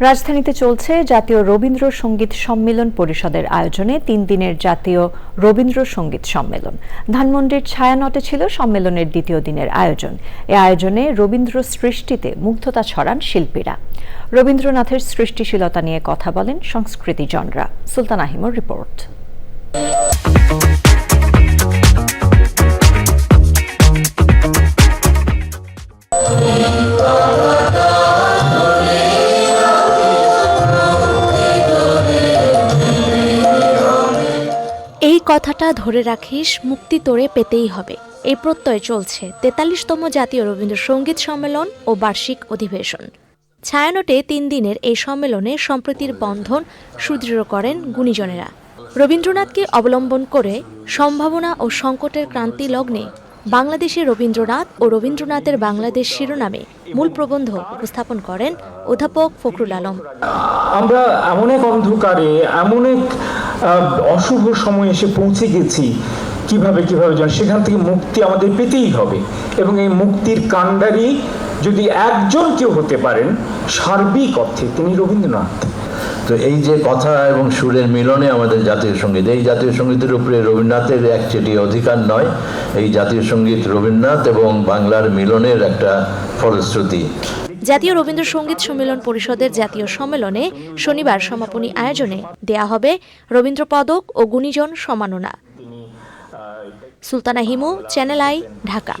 রাজধানীতে চলছে জাতীয় রবীন্দ্র সংগীত সম্মেলন পরিষদের আয়োজনে তিন দিনের জাতীয় রবীন্দ্র সংগীত সম্মেলন। ধানমন্ডির ছায়ানটে ছিল সম্মেলনের দ্বিতীয় দিনের আয়োজন। এ আয়োজনে রবীন্দ্র সৃষ্টিতে মুগ্ধতা ছড়ান শিল্পীরা। রবীন্দ্রনাথের সৃষ্টিশীলতা নিয়ে কথা বলেন সংস্কৃতি জনরা। সুলতান আহিমর রিপোর্ট। কথাটা ধরে রাখিস, মুক্তি তোরে পেতেই হবে। এই প্রত্যয় চলছে। তেতাল্লিশতম জাতীয় রবীন্দ্রসঙ্গীত সম্মেলন ও বার্ষিক অধিবেশন। ছায়ানটে তিন দিনের এই সম্মেলনে সম্প্রীতির বন্ধন সুদৃঢ় করেন গুণীজনেরা। রবীন্দ্রনাথকে অবলম্বন করে সম্ভাবনা ও সংকটের ক্রান্তি লগ্নে বাংলাদেশে রবীন্দ্রনাথ ও রবীন্দ্রনাথের বাংলাদেশ শিরোনামে মূল প্রবন্ধ উপস্থাপন করেন অধ্যাপক ফখরুল আলম। আমরা এমন এক অন্ধকারে, এমন এক অশুভ সময় এসে পৌঁছে গেছি। কীভাবে কীভাবে যেন সেখান থেকে মুক্তি আমাদের পেতেই হবে। এবং এই মুক্তির কাণ্ডারি যদি একজন কেউ হতে পারেন, সার্বিক অর্থে তিনি রবীন্দ্রনাথ। তো এই যে কথা এবং সুরের মিলনে আমাদের জাতীয় সংগীত, এই জাতীয় সঙ্গীতের উপরে রবীন্দ্রনাথের এক একচেটি অধিকার নয়। এই জাতীয় সংগীত রবীন্দ্রনাথ এবং বাংলার মিলনের একটা ফলশ্রুতি। জাতীয় রবীন্দ্রসঙ্গীত সম্মেলন পরিষদের জাতীয় সম্মেলনে শনিবার সমাপনী আয়োজনে দেয়া হবে রবীন্দ্র পদক ও গুণীজন সম্মাননা। Sultana Himu Channel I Dhaka.